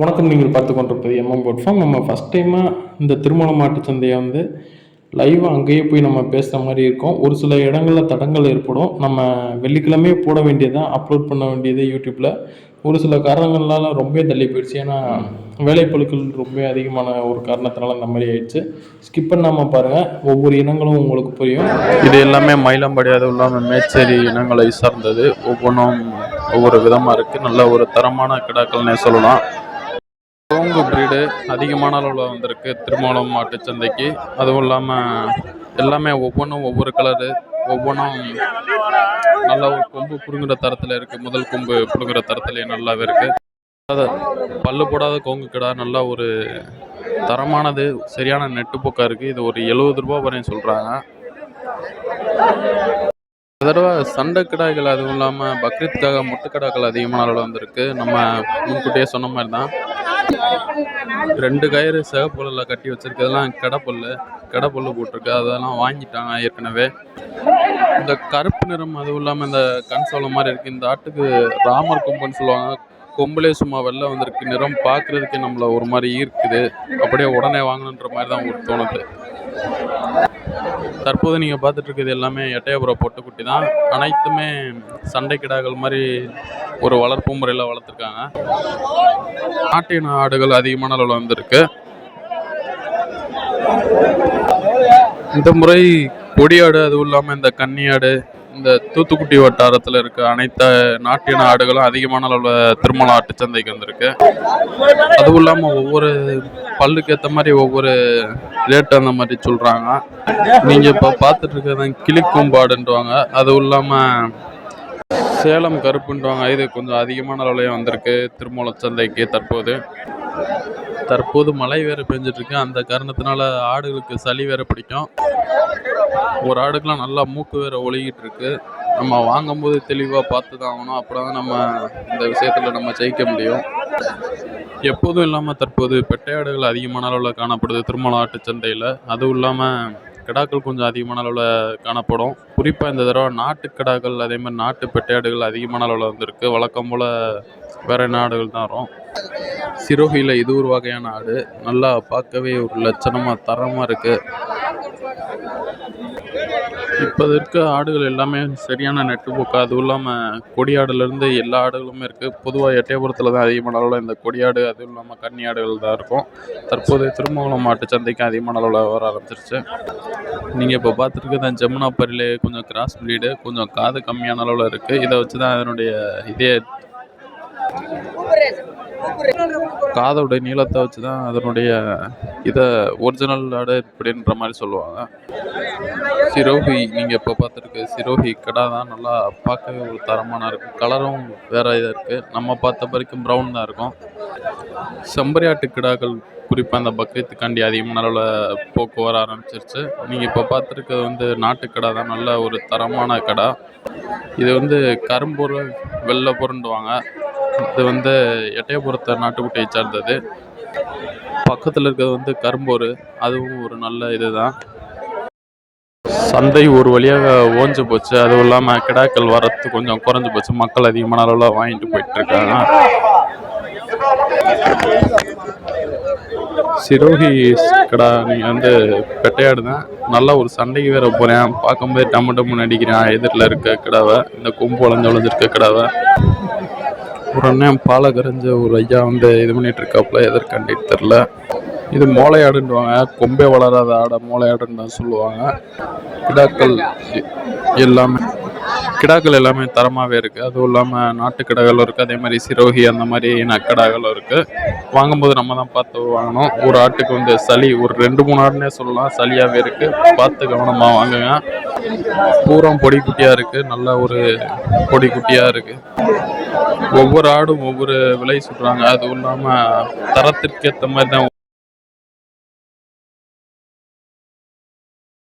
வணக்கம். நீங்கள் பார்த்து கொண்டிருப்பது எம்எம் பிளாட்ஃபார்ம் நம்ம ஃபஸ்ட் டைமாக இந்த திருமண மாட்டு சந்தையை வந்து லைவாக அங்கேயே போய் நம்ம பேசுகிற மாதிரி இருக்கும். ஒரு சில இடங்களில் தடங்கள் ஏற்படும். நம்ம வெள்ளிக்கிழமையே போட வேண்டியதான் அப்லோட் பண்ண வேண்டியது யூடியூப்பில் ஒரு சில காரணங்களால் ரொம்ப தள்ளி போயிடுச்சு. ஏன்னா வேலைப்பளுக்கள் ரொம்ப அதிகமான ஒரு காரணத்தினால அந்த மாதிரி ஆயிடுச்சு. ஸ்கிப் பண்ணாமல் பாருங்கள் ஒவ்வொரு இனங்களும் உங்களுக்கு புரியும். இது எல்லாமே மயிலம்பாடி அதுவும் இல்லாமல் மேச்சேரி இனங்களை சார்ந்தது. ஒவ்வொன்றும் ஒவ்வொரு விதமாக இருக்குது நல்ல ஒரு தரமான கிடாக்கள்னே சொல்லலாம். பிரீடு அதிகமான அளவில் வந்திருக்கு. திருமணம் மாட்டுச் சந்தைக்கு. அதுவும் இல்லாமல் எல்லாமே ஒவ்வொன்றும் ஒவ்வொரு கலரு ஒவ்வொன்றும் நல்ல ஒரு கொம்பு புழுங்குற தரத்தில் இருக்குது முதல் கொம்பு புழுங்குற தரத்துலேயே நல்லாவே இருக்குது பல்லு போடாத கொங்கு கிடா நல்லா ஒரு தரமானது சரியான நெட்டு போக்கா இருக்குது இது ஒரு எழுபது ரூபா வரையும் சொல்கிறாங்க தடவை சண்டை கிடாய்கள் அதுவும் இல்லாமல் பக்ரீத்காக முட்டுக்கடாக்கள் அதிகமான அளவில் வந்திருக்கு. நம்ம முன்கூட்டியே சொன்ன மாதிரி தான் ரெண்டு கயிறு சிகப்புலில் கட்டி வச்சிருக்கதெல்லாம் கிடப்புல்லு. கிடப்புல்லு போட்டிருக்கு. அதெல்லாம் வாங்கிட்டாங்க ஏற்கனவே. இந்த கருப்பு நிறம் அதுவும் இல்லாமல் இந்த கண் சோளம் மாதிரி இருக்குது இந்த ஆட்டுக்கு ராமர் கொம்புன்னு சொல்லுவாங்க. கொம்புலே சும்மா வெளில வந்திருக்கு. நிறம் பார்க்குறதுக்கே நம்மளை ஒரு மாதிரி ஈர்க்குது. அப்படியே உடனே வாங்கணுன்ற மாதிரி தான் ஒரு தோணுது. தற்போது நீங்கள் பார்த்துட்ருக்கிறது எல்லாமே எட்டயபுரம் பொட்டுக்குட்டி தான். அனைத்துமே சண்டை கிடாக்கள் மாதிரி ஒரு வளர்ப்பு முறையில் வளர்த்துருக்காங்க. நாட்டின ஆடுகள் அதிகமான அளவில் வந்திருக்கு. இந்த முறை கொடியாடு அதுவும் இல்லாமல் இந்த கன்னியாடு இந்த தூத்துக்குடி வட்டாரத்தில் இருக்க அனைத்து நாட்டின ஆடுகளும் அதிகமான அளவில் திருமண ஆட்டு சந்தைக்கு வந்திருக்கு. அதுவும் இல்லாமல் ஒவ்வொரு பல்லுக்கு ஏற்ற மாதிரி ஒவ்வொரு ரேட் அந்த மாதிரி சொல்கிறாங்க நீங்கள் இப்போ பார்த்துட்டு இருக்கிறது கிளிக்கூம்பாடுன்றவாங்க அதுவும் இல்லாமல் சேலம் கருப்புன்றவாங்க. இது கொஞ்சம் அதிகமான அளவுலேயே வந்திருக்கு. திருமூல சந்தைக்கு தற்போது. தற்போது மழை வேறு பெஞ்சிட்ருக்கு. அந்த காரணத்தினால ஆடுகளுக்கு சளி வேற பிடிக்கும். ஒரு ஆடுக்கெலாம் நல்லா மூக்கு வேற ஒழுகிட்டு இருக்கு நம்ம வாங்கும்போது தெளிவாக பார்த்து தான் ஆகணும் அப்புறம் தான் நம்ம இந்த விஷயத்தில் நம்ம ஜெயிக்க முடியும். எப்போதும் இல்லாமல் தற்போது பெட்டை ஆடுகள் அதிகமான அளவில் காணப்படுது. திருமண ஆட்டு சந்தையில் அதுவும் இல்லாமல் கிடாக்கள் கொஞ்சம் அதிகமான அளவில் காணப்படும். குறிப்பாக இந்த தடவை நாட்டு கிடாக்கள் அதே மாதிரி நாட்டு பெட்டையாடுகள் அதிகமான அளவில் வந்திருக்கு. வழக்கம் போல் வேற நாடுகள் தான் வரும். சிரோகியில் இது ஒரு வகையான ஆடு. நல்லா பார்க்கவே ஒரு லட்சணமாக தரமாக இருக்குது இப்போ இருக்க ஆடுகள் எல்லாமே சரியான நெட்டு அதுவும் இல்லாமல் கொடியாடுலேருந்து எல்லா ஆடுகளுமே இருக்குது பொதுவாக எட்டயபுரத்தில் தான் அதிகமான அளவில் இந்த கொடியாடு அதுவும் இல்லாமல் கன்னி ஆடுகள் தான் இருக்கும். தற்போது திருமங்கலம் மாட்டு சந்தைக்கு அதிகமான அளவில் வர ஆரம்பிச்சிருச்சு. நீங்கள் இப்போ பார்த்துருக்கிறது ஜமுனா பரிலே கொஞ்சம் கிராஸ் ப்ரீடு கொஞ்சம் காது கம்மியான அளவில் இருக்குது இதை வச்சு தான் அதனுடைய இதே காதோடைய நீளத்தை வச்சு தான் அதனுடைய இதை ஒரிஜினல் ஆடு இப்படின்ற மாதிரி சொல்லுவாங்க. சிரோஹி நீங்கள் இப்போ பார்த்துருக்கு சிரோஹி கடா தான் நல்லா பார்க்கவே ஒரு தரமான இருக்கும் கலரும் வேறு இதாக இருக்குது நம்ம பார்த்த வரைக்கும் ப்ரௌன் தான் இருக்கும். செம்பரியாட்டு கிடாக்கள் குறிப்பாக அந்த பக்ரீத்துக்காண்டி அதிகமான அளவில் போக்கு வர ஆரம்பிச்சிருச்சு. நீங்கள் இப்போ பார்த்துருக்கிறது வந்து நாட்டுக்கடா தான். நல்ல ஒரு தரமான கடை. இது வந்து கரும்பூர் வெள்ளை புரண்டுவாங்க. இது வந்து எட்டயபுரத்தை நாட்டுக்குட்டியை சார்ந்தது. பக்கத்தில் இருக்கிறது வந்து கரும்பூர் அதுவும் ஒரு நல்ல இதுதான். சந்தை ஒரு வழியாக ஓஞ்சு போச்சு. அதுவும் இல்லாமல் கிடாக்கள் வரத்து கொஞ்சம் குறைஞ்சி போச்சு. மக்கள் அதிகமான அளவில் வாங்கிட்டு போயிட்டு இருக்காங்க சிரோஹி கடா நீங்கள் வந்து பெட்டையாடு தான் நல்ல ஒரு சண்டைக்கு வேற போகிறேன் பார்க்கும்போது டம்மு டம்முன்னு அடிக்கிறேன். எதிரில் இருக்க கிடாவை இந்த கொம்பு உழஞ்சு உழஞ்சிருக்க கிடாவை. ஒரு அண்ணன் பாலை கரைஞ்ச ஒரு ஐயா வந்து இது பண்ணிட்டு இருக்காப்புல எதற்காண்டிட்டு தெரில இது மோளையாடுன்னுவாங்க கொம்பே வளராத ஆடை மோளையாடுன்னு தான் சொல்லுவாங்க. கிடாக்கள் எல்லாமே கிடாக்கள் எல்லாமே தரமாகவே இருக்குது அதுவும் இல்லாமல் நாட்டு கிடாக்களும் இருக்குது அதே மாதிரி சிரோகி அந்த மாதிரி நக்கடாக்களும் இருக்குது வாங்கும்போது நம்ம தான் பார்த்து வாங்கணும். ஒரு ஆட்டுக்கு வந்து சளி ஒரு ரெண்டு மூணு ஆடுனே சொல்லலாம். சளியாகவே இருக்குது பார்த்து கவனமாக வாங்குங்க. பூரம் பொடி குட்டியாக இருக்குது நல்ல ஒரு பொடி குட்டியாக இருக்குது ஒவ்வொரு ஆடும் ஒவ்வொரு விலை சொல்கிறாங்க அதுவும் இல்லாமல் தரத்திற்கேற்ற மாதிரி தான்